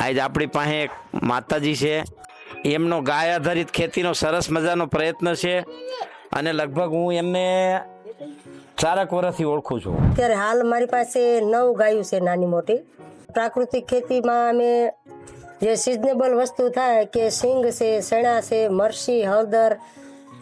આજ આપણી પાસે એક માતાજી છે. એમનો ગાય આધારિત ખેતીનો સરસ મજાનો પ્રયત્ન છે અને લગભગ હું એમને ચારક વર્ષથી ઓળખું છું. અત્યારે હાલ મારી પાસે નવ ગાયું છે નાની મોટી. પ્રાકૃતિક ખેતીમાં અમે જે સિઝનેબલ વસ્તુ થાય કે સિંગ છે ચણા છે મરસી હળદર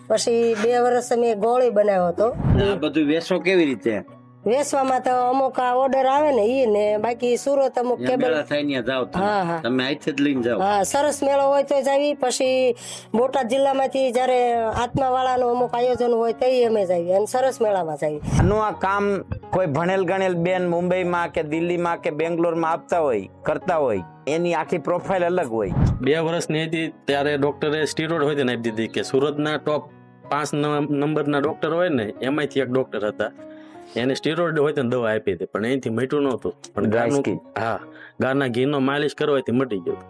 પછી બે વર્ષ અમે ગોળી બનાવ્યો હતો. આ બધું વેસો કેવી રીતે? વેચવામાં તો અમુક આ ઓર્ડર આવે ને ઈ ને બાકી સુરત અમુક કેબલ થાય જાઓ હા, હા. તમે અહીંથી જ લઈને જાવ હા સરસ મેળો હોય તો જાવી પછી બોટાદ જિલ્લામાંથી જ્યારે આત્માવાળાનું અમુક આયોજન હોય તો અમે જઈએ અને સરસ મેળામાં જઈએ આનું આ કામ કોઈ ભણેલ ગણેલ બેન મુંબઈમાં કે દિલ્હીમાં કે બેંગ્લોરમાં આપતા હોય કરતા હોય એની આખી પ્રોફાઇલ અલગ હોય. બે વર્ષની હતી ત્યારે ડોક્ટરે સ્ટીરોડ હોય તેને આપી દીધી કે સુરતના ટોપ પાંચ ન- નંબરના ડોક્ટર હોય ને એમાંથી એક ડોક્ટર હતા. એને સ્ટીરોઇડ હોય તેને દવા આપી હતી પણ એનાથી મટ્યું નહોતું પણ ગાયનું હા ગાયના ઘીનો માલિશ કરવાથી મટી ગયું.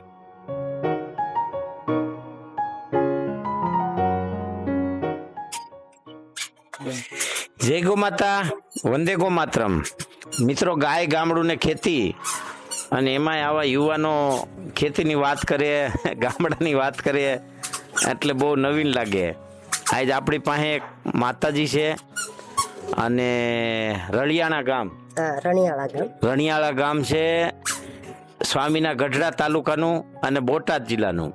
જય ગો માતા વંદે ગો માતરમ. મિત્રો ગાય ગામડું ને ખેતી અને એમાંય આવા યુવાનો ખેતીની વાત કરે ગામડાની વાત કરીએ એટલે બહુ નવીન લાગે. આજ આપણી પાસે એક માતાજી છે. અને રળિયાણા ગામ. રણિયાળા ગામ. રણિયાળા ગામ છે સ્વામીના ગઢડા તાલુકાનું અને બોટાદ જિલ્લાનું.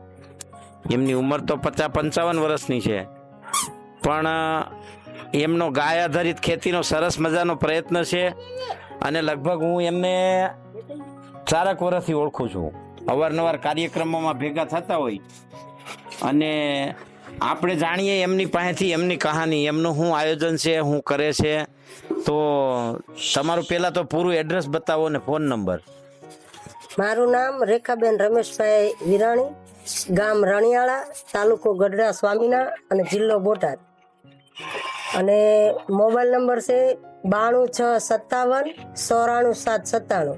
એમની ઉંમર તો પચાસ પંચાવન વર્ષની છે. પણ એમનો ગાય આધારિત ખેતીનો સરસ મજાનો પ્રયત્ન છે અને લગભગ હું એમને ચારક વર્ષથી ઓળખું છું. અવારનવાર કાર્યક્રમોમાં ભેગા થતા હોય અને આપણે જાણીએ એમની પાસેથી, એમની કહાની, એમનું શું આયોજન છે, શું કરે છે. તો તમારું પહેલાં તો પૂરું એડ્રેસ બતાવો ને ફોન નંબર. મારું નામ રેખાબેન રમેશભાઈ વિરાણી, ગામ રણિયાળા, તાલુકો ગઢડા સ્વામીના અને જિલ્લો બોટાદ. અને મોબાઈલ નંબર છે બાણું છ સત્તાવન ચોરાણું સાત સત્તાણું.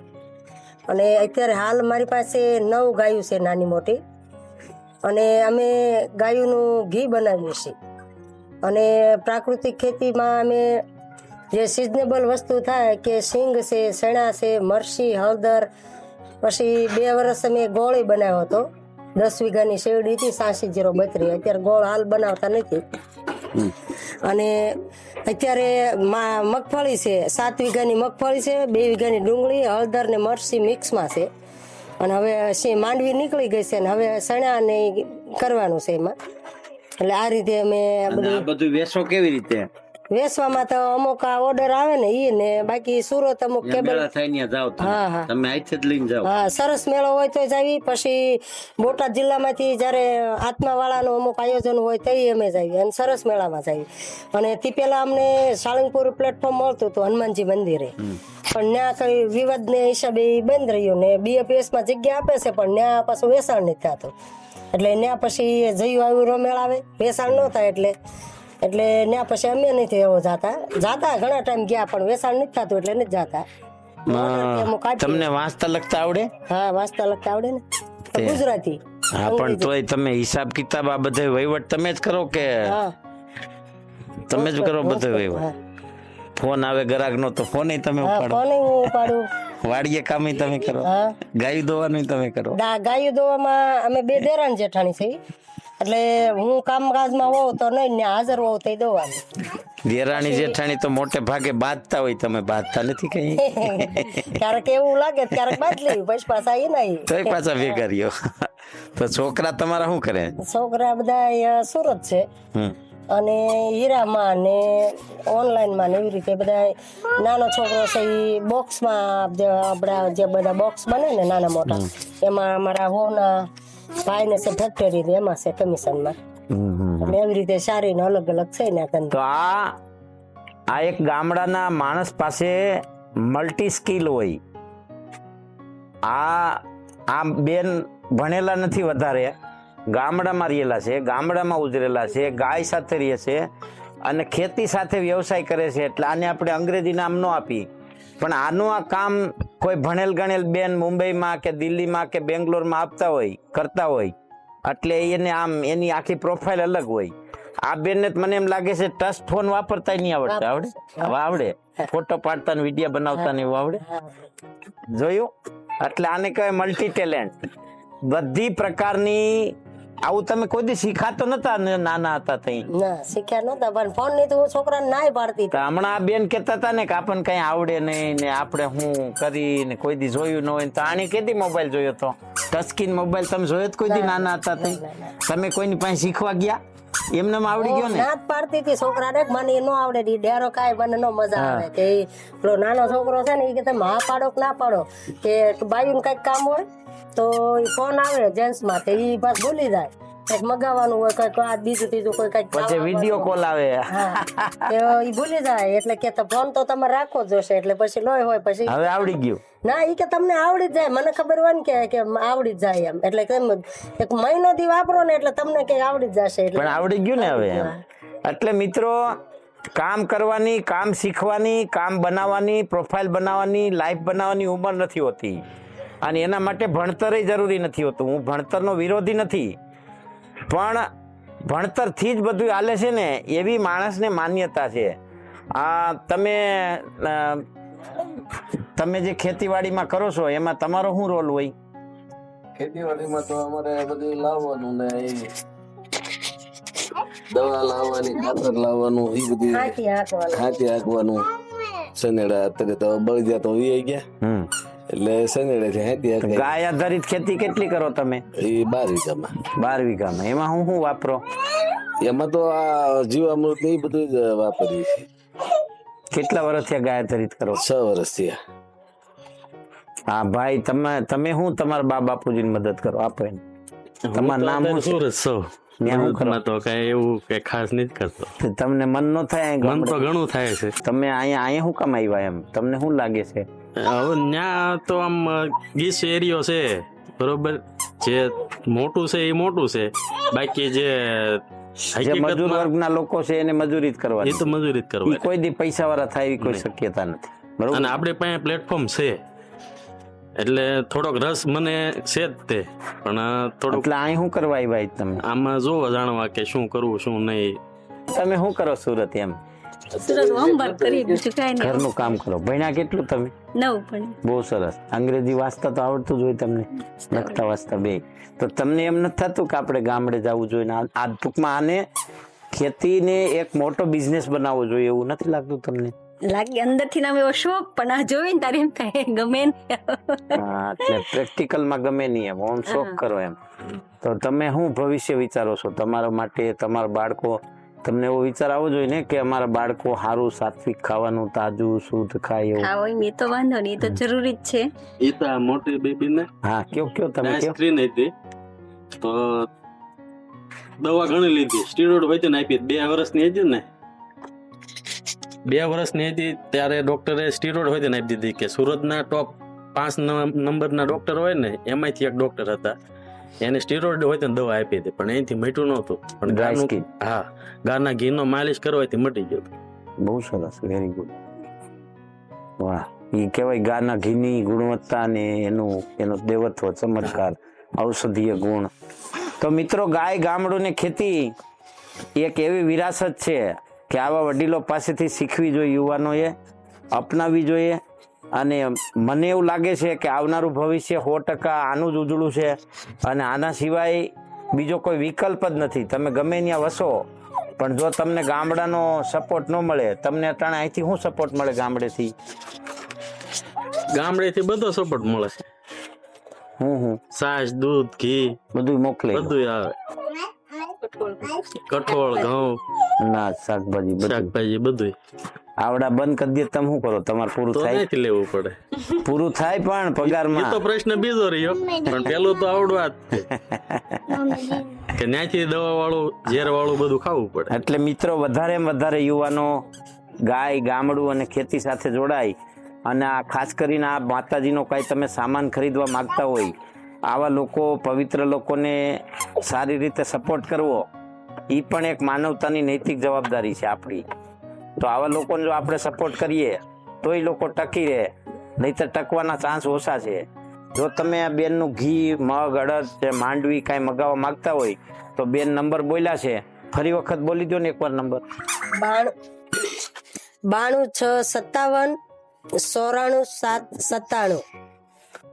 અને અત્યારે હાલ મારી પાસે નવ ગાયું છે નાની મોટી. અને અમે ગાયુંનું ઘી બનાવીએ છીએ. અને પ્રાકૃતિક ખેતીમાં અમે જે સિઝનેબલ વસ્તુ થાય કે સિંગ છે શેણા છે મરસી હળદર પછી બે વર્ષ અમે ગોળી બનાવ્યો હતો. દસ વીઘાની શેરડી હતી સાસી જીરો બત્રી. અત્યારે ગોળ હાલ બનાવતા નથી. અને અત્યારે મા- મગફળી છે. સાત વીઘાની મગફળી છે બે વીઘાની ડુંગળી હળદર ને મરસી મિક્સમાં છે. અને હવે સી માંડવી નીકળી ગઈ છે ને હવે સણા ને કરવાનું છે એમાં. એટલે આ રીતે અમે બધું વેસો કેવી રીતે? વેચવામાં તો અમુક આ ઓર્ડર આવે ને ઈ ને બાકી સુરત અમુક કેબલ હા, હા. તમે અહીંથી જ લઈને જાઓ. હા સરસ મેળો હોય તો જ આવી પછી બોટાદ જિલ્લામાંથી જ્યારે આત્માવાળાનું અમુક આયોજન હોય તો અમે જઈએ અને સરસ મેળામાં જઈએ અને તે પહેલા અમને સાળંગપુર પ્લેટફોર્મ મળતું હતું હનુમાનજી મંદિરે. પણ ત્યાં કઈ વિવાદને હિસાબે ઈ બંધ રહ્યું ને BFS માં જગ્યા આપે છે પણ ત્યાં પાછું વેચાણ નથી થતું. એટલે ત્યાં પછી જયું આવ્યું રોમેળ આવે. વેચાણ ન થાય એટલે એટલે ત્યાં પછી અમે નથી એવો જાતા. જાતા ઘણા ટાઈમ ગયા પણ વેસાણ નથી થતું એટલે નથી જાતા. તમને વાંચતા લખતા આવડે? હા વાંચતા લખતા આવડે ને. ગુજરાતી. હા પણ તોય તમે હિસાબ કિતાબ આ બધે વહીવટ તમે જ કરો કે તમે જ કરો બધો વહીવટ? ફોન આવે ગ્રાહક નો તો ફોન તમે ઉપાડો. ફોન હું ઉપાડું. વાડીએ કામ તમે કરો. ગાયું દોવાનું તમે કરો. ગાયું દોવામાં અમે બે દેરાણ જેઠાણી થઈ એટલે હું કામકાજમાં હોઉં તો નહીં ને હાજર હોઉં તો દોવાની. દેરાણી જેઠાણી તો મોટે ભાગે બાંધતા હોય તમે બાંધતા નથી કઈ? ક્યારેક એવું લાગે ક્યારેક બાદ લેવી પછી પાછા એ નહીં. તો પાછા રહ્યો. તો છોકરા તમારા શું કરે? છોકરા બધા સુરત છે. અને હીરામાં ને ઓનલાઈનમાં ને એવી રીતે બધા નાનો છોકરો છે એ બોક્સમાં આપણા જે બધા બોક્સ બને ને નાના મોટા એમાં અમારા હોના ભાઈને ફેક્ટરી એમાં છે કમિશનમાં. એટલે એવી રીતે સારી ને અલગ અલગ છે ને તો આ આ એક ગામડાના માણસ પાસે મલ્ટી સ્કિલ હોય. આ આ બેન ભણેલા નથી વધારે. ગામડામાં રહેલા છે ગામડામાં ઉજરેલા છે ગાય સાથે રહે છે અને ખેતી સાથે વ્યવસાય કરે છે. એટલે આને આપણે અંગ્રેજી નામ ન આપી. પણ આનું આ કામ કોઈ ભણેલ ગણેલ બેન મુંબઈમાં કે દિલ્હીમાં કે બેંગ્લોરમાં આપતા હોય કરતા હોય એટલે એને આમ એની આખી પ્રોફાઇલ અલગ હોય. આ બેનને તો મને એમ લાગે છે ટચ ફોન વાપરતા નહીં આવડતા આવડે? હવે આવડે. ફોટો પાડતા ને વીડિયો બનાવતા ને એવું આવડે? જોયું? એટલે આને કહેવાય મલ્ટી ટેલેન્ટ બધી પ્રકારની આવું તમે કોઈ દી શીખાતો નતા નાના હતા તઈ? ના. શીખ્યા નતા પણ ફોનની તો હું છોકરાને નાય પાડતી. હમણાં આ બેન કહેતા હતા ને કે આપણને કઈ આવડે નહીં ને આપણે હું કરી ને કોઈ દી જોયું ન હોય તો આણે કેદી મોબાઈલ જોયો તો? ટચસ્ક્રીન મોબાઈલ તમે જોયો તો કોઈ દી નાના હતા તઈ? તમે કોઈની પાસે શીખવા ગયા? એમને આવડી ગયો ને? નાત પાડતી હતી છોકરાને. મને નો આવડે ઈ ડેરો કાય મને નો મજા આવે. કે પેલો નાનો છોકરો છે ને એ કે તમે હા પાડો કે ના પાડો? કે બાયું કંઈક કામ હોય તો ફોન આવે જેન્ટ્સમાં તે ઈ બસ ભૂલી જાય. કંઈક મગાવવાનું હોય કંઈક આ બીજું ત્રીજું કોઈ કંઈક પછી વીડિયો કોલ આવે. એ ભૂલી જાય એટલે કે ફોન તો તમે રાખો જ જોશે એટલે પછી લોય હોય પછી હવે આવડી ગયું. ના એ કે તમને આવડી જાય મને ખબર હોય ને કે કે આવડી જાય એમ. એટલે કેમ એક મહિનો દી વાપરો ને એટલે તમને કે આવડી જ જશે એટલે પણ આવડી ગયું ને હવે એટલે મિત્રો કામ કરવાની કામ શીખવાની કામ બનાવવાની પ્રોફાઇલ બનાવવાની લાઈફ બનાવવાની ઉંમર નથી હોતી. અને એના માટે ભણતરય જરૂરી નથી હોતું. હું ભણતરનો વિરોધી નથી. પણ ભણતરથી જ બધું હાલે છે ને એવી માણસને માન્યતા છે. આ તમે તમે જે ખેતીવાડીમાં કરો છો એમાં તમારો શું રોલ હોય? ખેતીવાડીમાં તો અમારે બધું લાવવાનું ને દવા લાવવાની ખાતર લાવવાનું એ બધું હાથી હાંકવાનું. સનેડા અત્યારે તો બળદિયા તો વી ગયા. એટલે થી હાંતી. ગાય આધારિત ખેતી કેટલી કરો તમે? એ બાર વીઘામાં. બાર વીઘામાં. એમાં હું શું વાપરો? એમાં તો આ જીવામૃત ને એ બધું જ વાપરીએ છીએ. કેટલા વર્ષ થયા ગાય આધારિત કરો? છ વર્ષથી થયા. હા ભાઈ તમે તમે હું તમારા બા બાપુજીની મદદ કરો? આપો એને. તમારું નામ શું છે? સૌ હું તો કઈ એવું કે ખાસ નથી કરતો. તમને મન નો થાય મન તો ઘણું થાય છે. તમે અહીંયા અહીંયા શું કામ આવ્યા એમ? તમને શું લાગે છે? હવે ત્યાં તો આમ ગીસ એરિયો છે બરોબર? જે મોટું છે એ મોટું છે. બાકી જે જે મજૂર વર્ગ વર્ગના લોકો છે એને મજૂરી જ એ તો મજૂરી જ ઈ કરવા કોઈ દી પૈસા વાળા થાય એવી કોઈ શક્યતા નથી. બરોબર? અને આપણે પાસે પ્લેટફોર્મ છે. એટલે થોડોક રસ મને છે જ તે. પણ થોડુંક એટલે અહીં શું કરવા આવ્યા તમે? આમાં જોવા જાણવા કે શું કરવું શું નહીં. તમે શું કરો સુરત એમ? સુરત હોમવર્ક કરી બીજું કાંઈ નહીં. ઘરનું કામ કરો. ભણ્યા કેટલું તમે? નવું પણ બહુ સરસ. અંગ્રેજી વાંચતા તો આવડતું જ હોય તમને. લખતા વાંચતા બે. તો તમને એમ નથી થતું કે આપણે ગામડે જવું જોઈએ ને આ આ ટૂંકમાં આને ખેતીને એક મોટો બિઝનેસ બનાવવો જોઈએ એવું નથી લાગતું તમને? લાગે અંદરથી નામ એવો શોખ પણ આ જોઈને તારે એમ થાય ગમે ને. હા, એટલે પ્રેક્ટિકલમાં ગમે નહીં એમ ઓમ શોખ કરો એમ. તો તમે શું ભવિષ્ય વિચારો છો? તમારા માટે તમારા બાળકો? તમને એવો વિચાર આવવો જોઈએ ને કે અમારા બાળકો સારું સાત્વિક ખાવાનું તાજું શુદ્ધ ખાય એવું? હા હોય એ તો વાંધો નહીં એ તો જરૂરી જ છે. એ તો આ મોટી બેબીને હા કયો કયો તમે કયો? સ્ક્રીન હતી તો દવા ઘણી લીધી સ્ટીરોઇડ હોય આપી. બે વર્ષની હતી ને. બે વર્ષની હતી ત્યારે ડૉક્ટરે સ્ટીરોડ હોય તેને આપી દીધી કે સુરતના ટોપ પાંચ નંબરના ડોક્ટર હોય ને એમાંથી એક ડોક્ટર હતા. એને સ્ટીરોઇડ હોય તો દવા આપી હતી પણ અહીંથી મટ્યું નહોતું. પણ ગાયનું. હા ગાના ઘીનો માલિશ કરવાથી મટી ગયો. બહુ સરસ વેરી ગુડ વાહ એ કહેવાય ગાના ઘીની ગુણવત્તા ને એનું એનો દેવત્વ ચમત્કાર ઔષધીય ગુણ. તો મિત્રો ગાય ગામડું ને ખેતી એક એવી વિરાસત છે કે આવા વડીલો પાસેથી શીખવી જોઈએ યુવાનોએ અપનાવવી જોઈએ. અને મને એવું લાગે છે કે આવનારું ભવિષ્ય સો ટકા આનું જ ઉજળું છે અને આના સિવાય બીજો કોઈ વિકલ્પ જ નથી. તમે ગમે ત્યાં વસો પણ જો તમને ગામડાનો સપોર્ટ ન મળે તમને અટાણે અહીંથી શું સપોર્ટ મળે ગામડેથી? ગામડેથી બધો સપોર્ટ મળે. હું હું છાશ દૂધ ઘી બધું મોકલે બધું આવે. કઠોળ ઘઉં ના શાકભાજી બધું. શાકભાજી બધું આવડા બંધ કરી દે તમે શું કરો? તમારે પૂરું થાય? નથી લેવું પડે. પૂરું થાય પણ એ તો પ્રશ્ન બીજો રહ્યો. પણ પેલું તો આવડવા જ કે ત્યાંથી દવા વાળું ઝેર વાળું બધું ખાવું પડે. એટલે મિત્રો વધારે વધારે યુવાનો ગાય ગામડું અને ખેતી સાથે જોડાય. અને આ ખાસ કરીને આ માતાજીનો કાંઈ તમે સામાન ખરીદવા માંગતા હોય આવા લોકો, પવિત્ર લોકોને સારી રીતે સપોર્ટ કરવો એ પણ એક માનવતાની નૈતિક જવાબદારી છે આપણી. તો આવા લોકોને જો આપણે સપોર્ટ કરીએ, તો એ લોકો ટકી રહે. નહીતર ટકવાના ચાન્સ ઓછા છે. જો તમે આ બેનનું ઘી, મગ, અડદ કે માંડવી કાંઈ મગાવવા માંગતા હોય, તો બેન નંબર બોલ્યા છે. ફરી વખત બોલી દો ને એકવાર નંબર. બાણું છ સત્તાવન સોરાણું સાત સત્તાણું.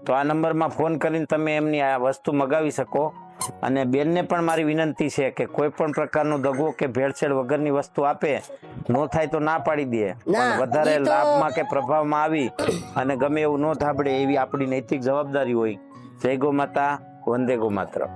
તો આ નંબરમાં ફોન કરીને તમે એમની આ વસ્તુ મગાવી શકો. અને બેનને પણ મારી વિનંતી છે કે કોઈ પણ પ્રકારનો દગો કે ભેળસેળ વગરની વસ્તુ આપે નો થાય તો ના પાડી દે. પણ વધારે લાભમાં કે પ્રભાવમાં આવી અને ગમે એવું ન થાબડે એવી આપણી નૈતિક જવાબદારી હોય. જય ગો માતા વંદે ગો માત્ર